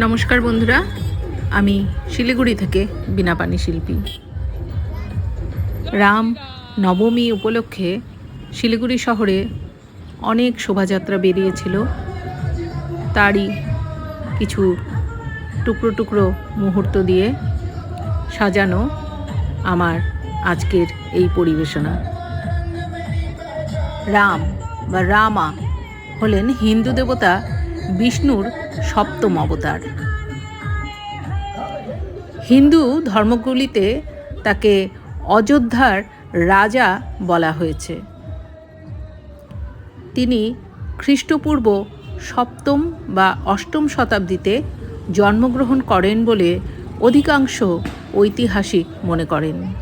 নমস্কার বন্ধুরা, আমি শিলিগুড়ি থেকে বিনাপানি শিল্পী। রাম নবমী উপলক্ষে শিলিগুড়ি শহরে অনেক শোভাযাত্রা বেরিয়েছিল। তারই কিছু টুকরো টুকরো মুহূর্ত দিয়ে সাজানো আমার আজকের এই পরিবেশনা। রাম বা রামা হলেন হিন্দু দেবতা বিষ্ণুর সপ্তম অবতার। হিন্দু ধর্মগুলিতে তাকে অযোধ্যার রাজা বলা হয়েছে। তিনি খ্রিস্টপূর্ব সপ্তম বা অষ্টম শতাব্দীতে জন্মগ্রহণ করেন বলে অধিকাংশ ঐতিহাসিক মনে করেন।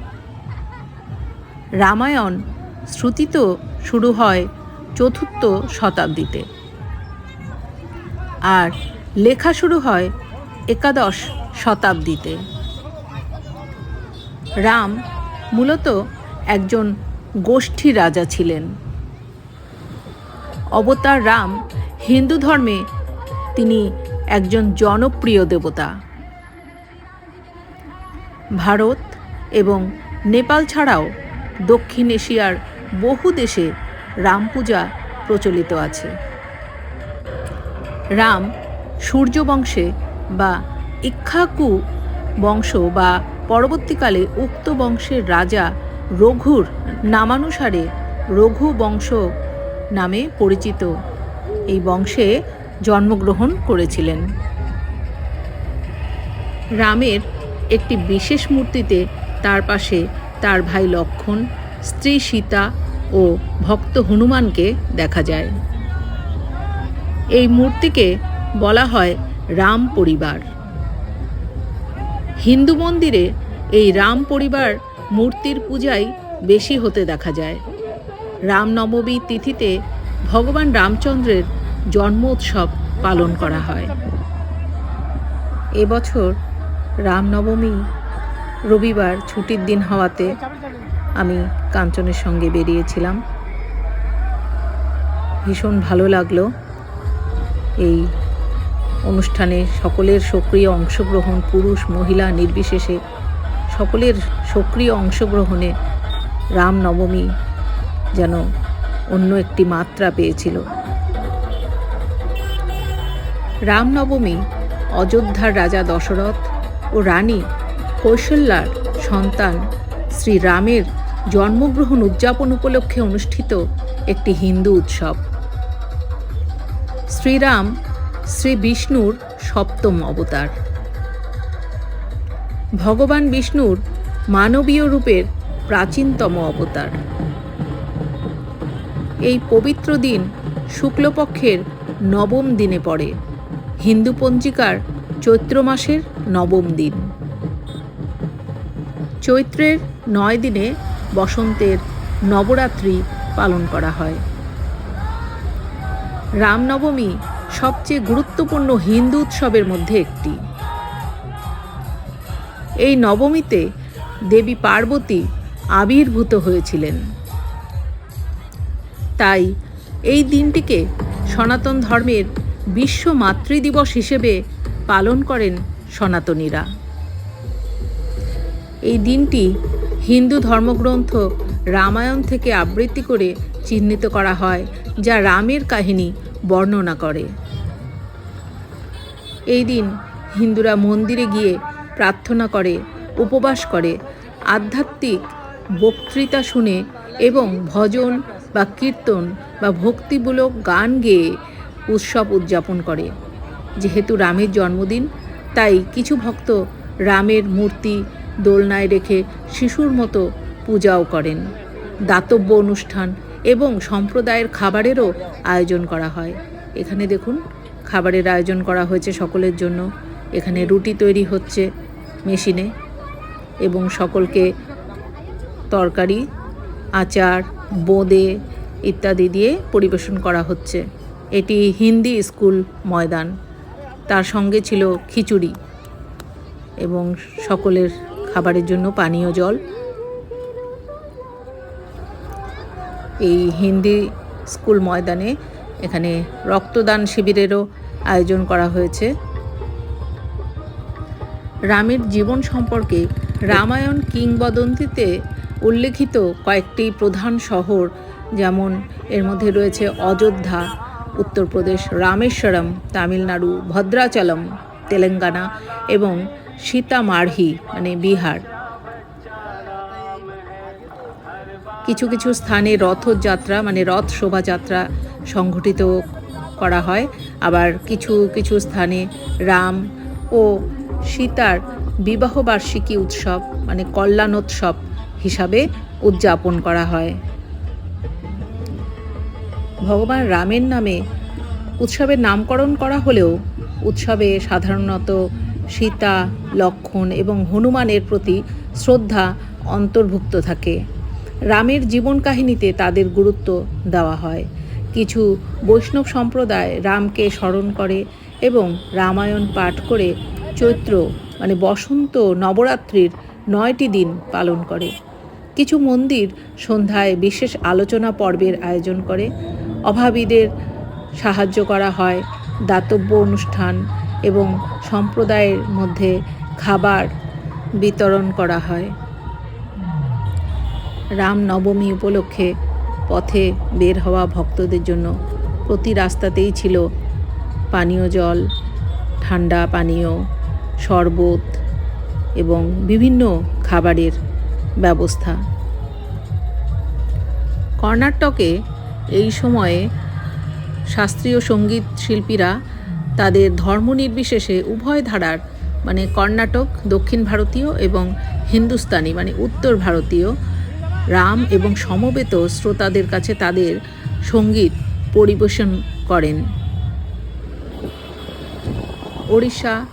রামায়ণ শ্রুতিত শুরু হয় চতুর্থ শতাব্দীতে। আর লেখা শুরু হয় একাদশ শতাব্দীতে। রাম মূলত একজন গোষ্ঠী রাজা ছিলেন। অবতার রাম হিন্দু ধর্মে তিনি একজন জনপ্রিয় দেবতা। ভারত এবং নেপাল ছাড়াও দক্ষিণ এশিয়ার বহু দেশে রাম পূজা প্রচলিত আছে। রাম সূর্যবংশে বা ইক্ষাকু বংশ বা পরবর্তীকালে উক্ত বংশের রাজা রঘুর নামানুসারে রঘু বংশ নামে পরিচিত। এই বংশে জন্মগ্রহণ করেছিলেন। রামের একটি বিশেষ মূর্তিতে তার পাশে তার ভাই লক্ষণ, স্ত্রী সীতা ও ভক্ত হনুমানকে দেখা যায়। এই মূর্তিকে বলা হয় রাম পরিবার। হিন্দু মন্দিরে এই রাম পরিবার মূর্তির পূজাই বেশি হতে দেখা যায়। রামনবমী তিথিতে ভগবান রামচন্দ্রের জন্ম উৎসব পালন করা হয়। এবছর রামনবমী রবিবার ছুটির দিন হওয়াতে আমি কাঞ্চনের সঙ্গে বেরিয়েছিলাম। ভীষণ ভালো লাগল। এই অনুষ্ঠানে সকলের সক্রিয় অংশগ্রহণ, পুরুষ, মহিলা নির্বিশেষে সকলের সক্রিয় অংশগ্রহণে রামনবমী যেন অন্য একটি মাত্রা পেয়েছিল। রামনবমী অযোধ্যার রাজা দশরথ ও রানী কৌশল্যার সন্তান শ্রী রামের জন্মগ্রহণ উদযাপন উপলক্ষে অনুষ্ঠিত একটি হিন্দু উৎসব। শ্রীরাম শ্রী বিষ্ণুর সপ্তম অবতার। ভগবান বিষ্ণুর মানবীয় রূপের প্রাচীনতম অবতার। এই পবিত্র দিন শুক্লপক্ষের নবম দিনে পড়ে, হিন্দু পঞ্জিকার চৈত্র মাসের নবম দিন। চৈত্রের নয় দিনে বসন্তের নবরাত্রি পালন করা হয়। রামনবমী সবচেয়ে গুরুত্বপূর্ণ হিন্দু উৎসবের মধ্যে একটি। এই নবমীতে দেবী পার্বতী আবির্ভূত হয়েছিলেন। তাই এই দিনটিকে সনাতন ধর্মের বিশ্ব মাতৃদিবস হিসেবে পালন করেন সনাতনীরা। এই দিনটি হিন্দু ধর্মগ্রন্থ রামায়ণ থেকে আবৃত্তি করে চিহ্নিত করা হয়, যা রামের কাহিনী বর্ণনা করে। এই দিন হিন্দুরা মন্দিরে গিয়ে প্রার্থনা করে, উপবাস করে, আধ্যাত্মিক বক্তৃতা শুনে এবং ভজন বা কীর্তন বা ভক্তিমূলক গান গেয়ে উৎসব উদযাপন করে। যেহেতু রামের জন্মদিন, তাই কিছু ভক্ত রামের মূর্তি দোলনায় রেখে শিশুর মতো পূজাও করেন। দাতব্য অনুষ্ঠান এবং সম্প্রদায়ের খাবারেরও আয়োজন করা হয়। এখানে দেখুন, খাবারের আয়োজন করা হয়েছে সকলের জন্য। এখানে রুটি তৈরি হচ্ছে মেশিনে এবং সকলকে তরকারি, আচার, বোঁদে ইত্যাদি দিয়ে পরিবেশন করা হচ্ছে। এটি হিন্দি স্কুল ময়দান। তার সঙ্গে ছিল খিচুড়ি এবং সকলের খাবারের জন্য পানীয় জল এই হিন্দি স্কুল ময়দানে এখানে রক্তদান শিবিরেরও আয়োজন করা হয়েছে। রামের জীবন সম্পর্কে রামায়ণ কিংবদন্তিতে উল্লেখিত কয়েকটি প্রধান শহর, যেমন এর মধ্যে রয়েছে অযোধ্যা, উত্তরপ্রদেশ, রামেশ্বরম, তামিলনাড়ু, ভদ্রাচলম, তেলেঙ্গানা এবং সীতামার্হি মানে বিহার। কিছু কিছু স্থানে রথযাত্রা মানে রথ শোভাযাত্রা সংঘটিত করা হয়। আবার কিছু কিছু স্থানে রাম ও সীতার বিবাহবার্ষিকী উৎসব মানে কল্যাণোৎসব হিসাবে উদযাপন করা হয়। ভগবান রামের নামে উৎসবের নামকরণ করা হলেও উৎসবে সাধারণত সীতা লক্ষণ এবং হনুমানের প্রতি শ্রদ্ধা অন্তর্ভুক্ত থাকে। রামের জীবন কাহিনীতে তাদের গুরুত্ব দেওয়া হয়। কিছু বৈষ্ণব সম্প্রদায় রামকে স্মরণ করে এবং রামায়ণ পাঠ করে চৈত্র মানে বসন্ত নবরাত্রির নয়টি দিন পালন করে। কিছু মন্দির সন্ধ্যায় বিশেষ আলোচনা পর্বের আয়োজন করে। অভাবীদের সাহায্য করা হয়, দাতব্য অনুষ্ঠান এবং সম্প্রদায়ের মধ্যে খাবার বিতরণ করা হয়। রাম নবমী উপলক্ষে পথে বের হওয়া ভক্তদের জন্য প্রতি রাস্তাতেই ছিল পানীয় জল, ঠান্ডা পানীয়, শরবত এবং বিভিন্ন খাবারের ব্যবস্থা। কর্ণাটকে এই সময়ে শাস্ত্রীয় সংগীত শিল্পীরা তাদের ধর্ম নির্বিশেষে উভয় ধারার মানে কর্ণাটক, দক্ষিণ ভারতীয় এবং হিন্দুস্তানি মানে উত্তর ভারতীয় রাম এবং সমবেত শ্রোতাদের কাছে তাদের সংগীত পরিবেশন করেন। ওড়িশা,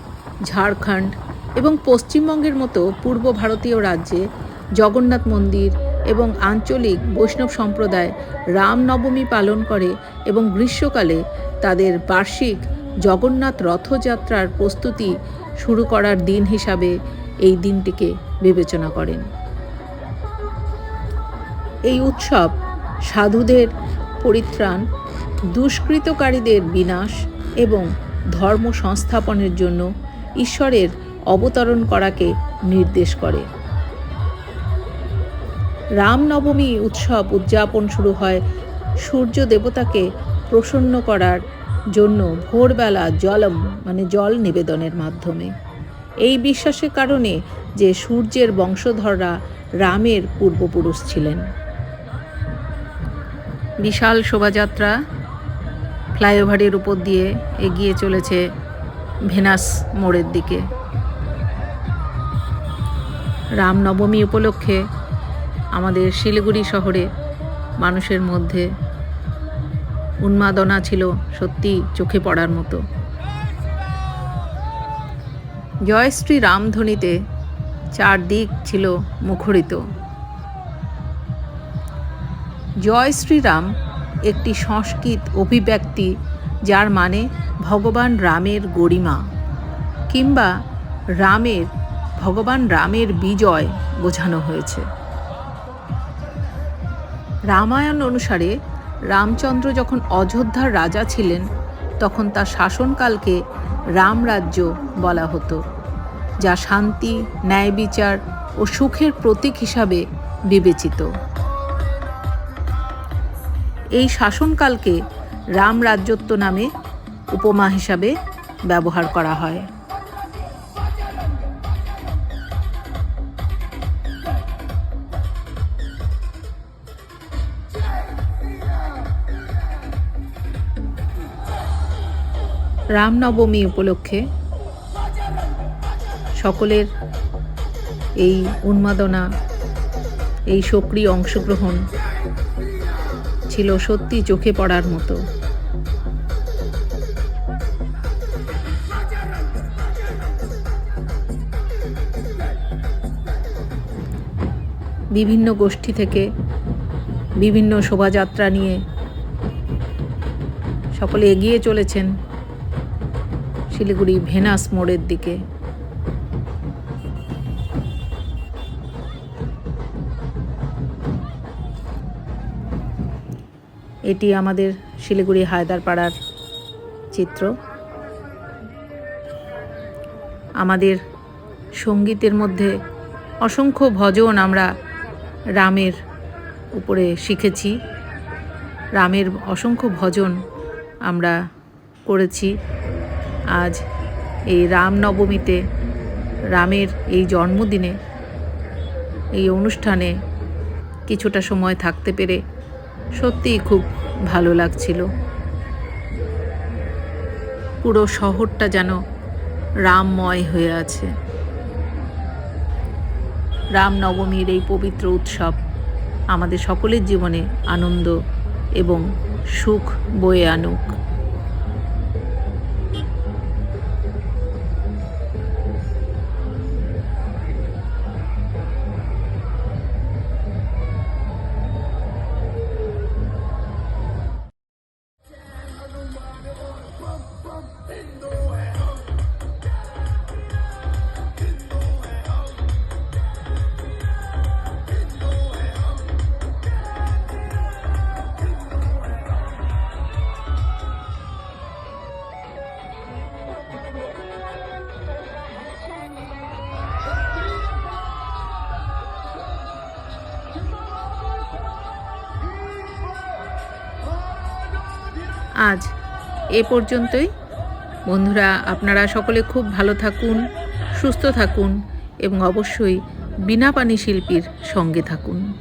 ঝাড়খণ্ড এবং পশ্চিমবঙ্গের মতো পূর্ব ভারতীয় রাজ্যে জগন্নাথ মন্দির এবং আঞ্চলিক বৈষ্ণব সম্প্রদায় রামনবমী পালন করে এবং গ্রীষ্মকালে তাদের বার্ষিক জগন্নাথ রথযাত্রার প্রস্তুতি শুরু করার দিন হিসাবে এই দিনটিকে বিবেচনা করেন। এই উৎসব সাধুদের পরিত্রাণ, দুষ্কৃতকারীদের বিনাশ এবং ধর্ম সংস্থাপনের জন্য ঈশ্বরের অবতরণ করাকে নির্দেশ করে। রামনবমী উৎসব উদযাপন শুরু হয় সূর্য দেবতাকে প্রসন্ন করার জন্য ভোরবেলা জলম মানে জল নিবেদনের মাধ্যমে। এই বিশ্বাসের কারণে যে সূর্যের বংশধররা রামের পূর্বপুরুষ ছিলেন। বিশাল শোভাযাত্রা ফ্লাইওভারের উপর দিয়ে এগিয়ে চলেছে ভেনাস মোড়ের দিকে। রামনবমী উপলক্ষে আমাদের শিলিগুড়ি শহরে মানুষের মধ্যে উন্মাদনা ছিল সত্যি চোখে পড়ার মতো। জয়শ্রী রামধ্বনিতে চারদিক ছিল মুখরিত। জয় শ্রীরাম একটি সংস্কৃত অভিব্যক্তি যার মানে ভগবান রামের গরিমা কিংবা রামের, ভগবান রামের বিজয় বোঝানো হয়েছে। রামায়ণ অনুসারে রামচন্দ্র যখন অযোধ্যার রাজা ছিলেন, তখন তার শাসনকালকে রামরাজ্য বলা হতো, যা শান্তি, ন্যায় বিচার ও সুখের প্রতীক হিসাবে বিবেচিত। এই শাসনকালকে রাম রাজ্যত্ব নামে উপমা হিসাবে ব্যবহার করা হয়। রামনবমী উপলক্ষে সকলের এই উন্মাদনা, এই সক্রিয় অংশগ্রহণ ছিল সত্যি চোখে পড়ার মতো। বিভিন্ন গোষ্ঠী থেকে বিভিন্ন শোভাযাত্রা নিয়ে সকলে এগিয়ে চলেছেন শিলিগুড়ি ভেনাস মোড়ের দিকে। এটি আমাদের শিলিগুড়ি হায়দারপাড়ার চিত্র। আমাদের সঙ্গীতের মধ্যে অসংখ্য ভজন আমরা রামের উপরে শিখেছি। রামের অসংখ্য ভজন আমরা করেছি। আজ এই রামনবমীতে রামের এই জন্মদিনে, এই অনুষ্ঠানে কিছুটা সময় থাকতে পেরে সত্যিই খুব ভালো লাগছিল। পুরো শহরটা যেন রামময় হয়ে আছে। রামনবমীর এই পবিত্র উৎসব আমাদের সকলের জীবনে আনন্দ এবং সুখ বয়ে আনুক। আজ এ পর্যন্তই। বন্ধুরা, আপনারা সকলে খুব ভালো থাকুন, সুস্থ থাকুন এবং অবশ্যই বিনা পানি শিল্পীর সঙ্গে থাকুন।